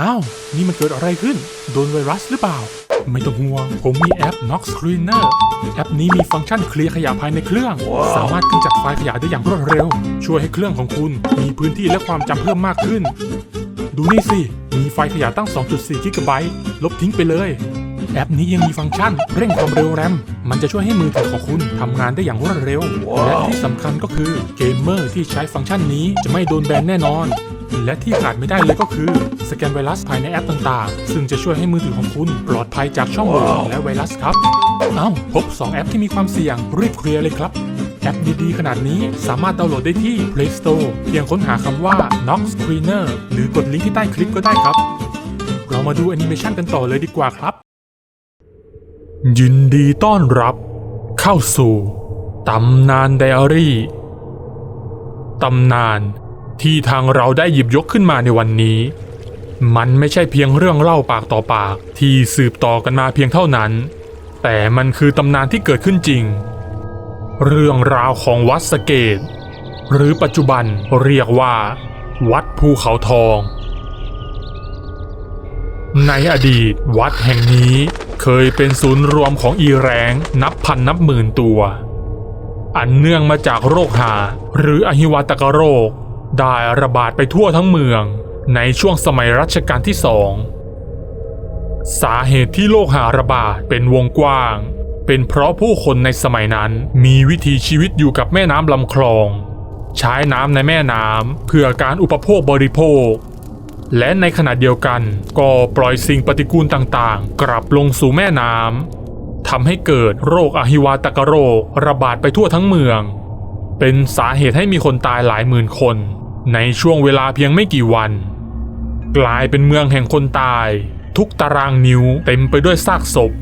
อ้าว นี่มันเกิดอะไรขึ้น โดนไวรัสหรือเปล่า ไม่ต้องห่วง ผมมีแอป Nox Cleaner แอปนี้มีฟังก์ชันเคลียร์ขยะภายในเครื่องสามารถกำจัดไฟล์ขยะได้อย่างรวดเร็ว ช่วยให้เครื่องของคุณ มีพื้นที่และความจำเพิ่มมากขึ้น ดูนี่สิ มีไฟล์ขยะตั้ง 2.4 กิกะไบต์ ลบทิ้งไปเลย แอปนี้ยังมีฟังก์ชันเร่งความเร็วแรม มันจะช่วยให้มือถือของคุณทำงานได้อย่างรวดเร็วและที่สำคัญก็คือเกมเมอร์ที่ใช้ฟังก์ชันนี้จะไม่โดนแบนแน่นอน และที่ขาดไม่ได้เลยก็คือสแกนไวรัสภายในแอปต่างๆ ซึ่งจะช่วยให้มือถือของคุณปลอดภัยจากช่องโหว่และไวรัสครับเอ้าพบ 2 แอปที่มีความเสี่ยงรีบเคลียร์เลยครับ แอปดีๆ ขนาดนี้สามารถดาวน์โหลดได้ที่ Play Store เพียงค้นหาคำว่า Nox Cleaner หรือกดลิงก์ที่ใต้คลิปก็ได้ครับ เรามาดูแอนิเมชันกันต่อเลยดีกว่าครับ ยินดีต้อนรับ เข้าสู่ตำนานไดอารี่ตำนาน ที่ทางเราได้หยิบยกขึ้นมาในวันนี้ มันไม่ใช่เพียงเรื่องเล่าปากต่อปากที่สืบต่อกันมาเพียงเท่านั้น แต่มันคือตำนานที่เกิดขึ้นจริง เรื่องราวของวัดสเกต หรือปัจจุบันเรียกว่า วัดภูเขาทอง ในอดีตวัดแห่งนี้เคยเป็นศูนย์รวมของอีแรงนับพันนับหมื่นตัว อันเนื่องมาจากโรคหาหรืออหิวาตกโรค ได้ระบาดไปทั่วทั้งเมืองในช่วงสมัยรัชกาลที่สอง สาเหตุที่โรคหาระบาดเป็นวงกว้าง เป็นเพราะผู้คนในสมัยนั้นมีวิถีชีวิตอยู่กับแม่น้ำลำคลอง ใช้น้ำในแม่น้ำเพื่อการอุปโภคบริโภค และในขณะเดียวกันก็ปล่อยสิ่งปฏิกูลต่างๆ กลับลงสู่แม่น้ำทำให้เกิดโรคอหิวาตกโรคระบาดไปทั่วทั้งเมือง เป็นสาเหตุให้มีคนตายหลายหมื่นคน ในช่วงเวลาเพียงไม่กี่วัน กลายเป็นเมืองแห่งคนตาย ทุกตารางนิ้วเต็มไปด้วยซากศพ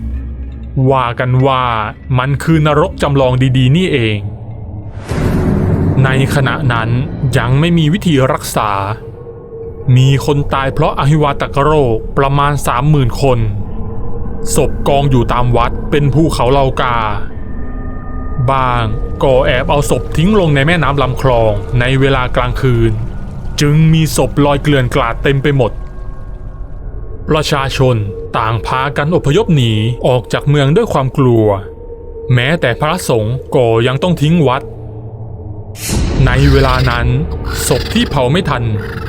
ว่ากันว่ามันคือนรกจำลองดีๆ นี่เอง ในขณะนั้นยังไม่มีวิธีรักษา มีคนตายเพราะอหิวาตกโรคประมาณสามหมื่นคนศพกองอยู่ตามวัดเป็นภูเขาเหลากา บางก็แอบเอาศพทิ้งลงในแม่น้ำลำคลองในเวลากลางคืน จึงมีศพลอยเกลื่อนกลาดเต็มไปหมด ประชาชนต่างพากันอพยพหนีออกจากเมืองด้วยความกลัว แม้แต่พระสงฆ์ก็ยังต้องทิ้งวัด ในเวลานั้นศพที่เผาไม่ทัน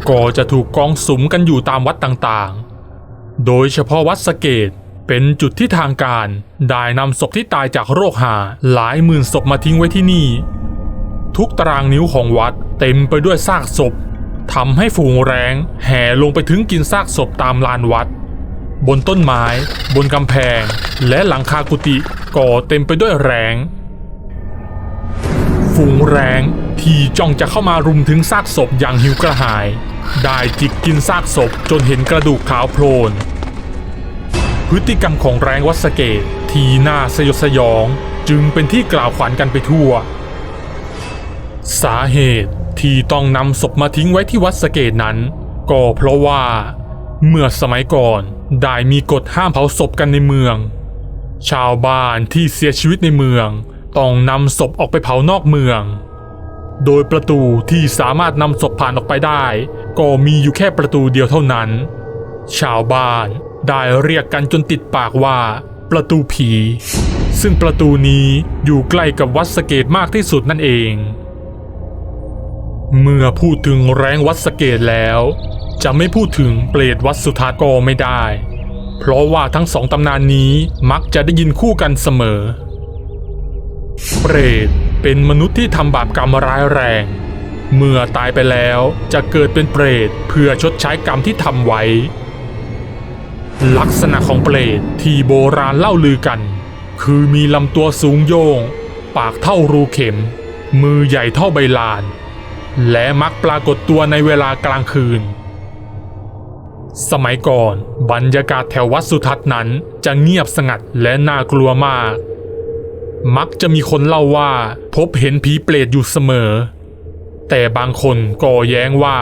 ก็จะถูกกองสุมกันอยู่ตามวัดต่างๆ โดยเฉพาะวัดสเกต เป็นจุดที่ทางการได้นำศพที่ตายจากโรคหาหลายหมื่นศพมาทิ้งไว้ที่นี่ ทุกตารางนิ้วของวัดเต็มไปด้วยซากศพทำให้ฝูงแรงแห่ลงไปถึงกินซากศพตามลานวัด บนต้นไม้ บนกำแพง และหลังคากุฏิก่อเต็มไปด้วยแรงฝูงแรงที่จ้องจะเข้ามารุมถึงซากศพอย่างหิวกระหาย ได้จิกกินซากศพจนเห็นกระดูกขาวโพลน พฤติกรรมของแรงวัดสเกตที่น่าสยดสยอง จึงเป็นที่กล่าวขวัญกันไปทั่ว สาเหตุที่ต้องนำศพมาทิ้งไว้ที่วัดสเกตนั้น ก็เพราะว่า เมื่อสมัยก่อนได้มีกฎห้ามเผาศพกันในเมือง ชาวบ้านที่เสียชีวิตในเมือง ต้องนำศพออกไปเผานอกเมือง โดยประตูที่สามารถนำศพผ่านออกไปได้ ก็มีอยู่แค่ประตูเดียวเท่านั้น ชาวบ้าน ได้เรียกกันจนติดปากว่า ประตูผี ซึ่งประตูนี้อยู่ใกล้กับวัดสเกตมากที่สุดนั่นเอง เมื่อพูดถึงแรงวัดสเกตแล้ว จะไม่พูดถึงเปรตวัดสุทัศก็ไม่ได้ เพราะว่าทั้งสองตำนานนี้มักจะได้ยินคู่กันเสมอ เปรตเป็นมนุษย์ที่ทำบาปกรรมร้ายแรง เมื่อตายไปแล้วจะเกิดเป็นเปรตเพื่อชดใช้กรรมที่ทำไว้ ลักษณะของเปรตที่โบราณเล่าลือกัน คือมีลำตัวสูงโยง ปากเท่ารูเข็ม มือใหญ่เท่าใบลาน และมักปรากฏตัวในเวลากลางคืน สมัยก่อนบรรยากาศแถววัดสุทัศน์นั้นจะเงียบสงัดและน่ากลัวมาก มักจะมีคนเล่าว่าพบเห็นผีเปรตอยู่เสมอ แต่บางคนก็แย้งว่า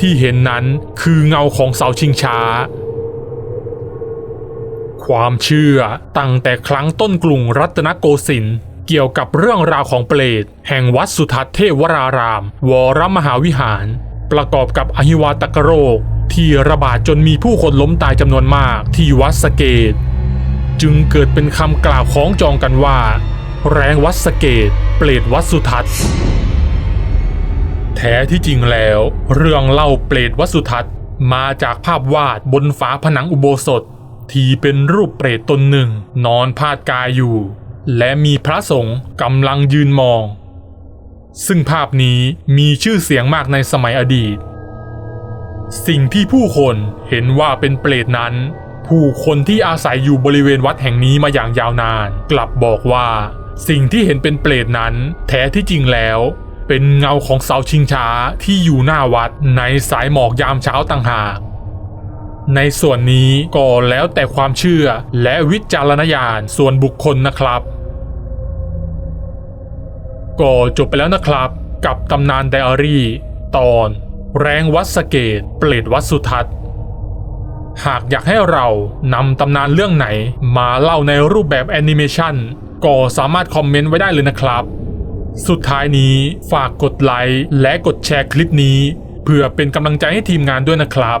ที่เห็นนั้นคือเงาของเสาชิงช้า ความเชื่อตั้งแต่ครั้งต้นกรุงรัตนโกสินทร์เกี่ยวกับเรื่องราวของเปรตแห่งวัดสุทัศน์เทวราราม วรมหาวิหาร ประกอบกับอหิวาตกโรค ที่ระบาดจนมีผู้คนล้มตายจำนวนมากที่วัดสเกต จึงเกิดเป็นคำกล่าวของจองกันว่า แรงวัดสเกต เปรตวัดสุทัศน์แท้ที่จริงแล้ว เรื่องเล่าเปรตวัดสุทัศน์มาจากภาพวาดบนฝาผนังอุโบสถ ที่เป็นรูปเปรตตนหนึ่ง นอนพาดกายอยู่ และมีพระสงฆ์กำลังยืนมอง ซึ่งภาพนี้มีชื่อเสียงมากในสมัยอดีต สิ่งที่ผู้คนเห็นว่าเป็นเปรตนั้น ผู้คนที่อาศัยอยู่บริเวณวัดแห่งนี้มาอย่างยาวนาน กลับบอกว่า สิ่งที่เห็นเป็นเปรตนั้น แท้ที่จริงแล้วเป็นเงาของเสาชิงช้าที่อยู่หน้าวัดในสายหมอกยามเช้าต่างหาก ในส่วนนี้ก็แล้วแต่ความเชื่อและวิจารณญาณส่วนบุคคลนะครับก็จบไปแล้วนะครับ กับตำนานไดอารี่ ตอน แรงวัดสะเกตเปรตวัดสุทัศน์ หากอยากให้เรานำตำนานเรื่องไหนมาเล่าในรูปแบบแอนิเมชันก็สามารถคอมเมนต์ไว้ได้เลยนะครับ สุดท้ายนี้ฝากกดไลค์และกดแชร์คลิปนี้ เพื่อเป็นกำลังใจให้ทีมงานด้วยนะครับ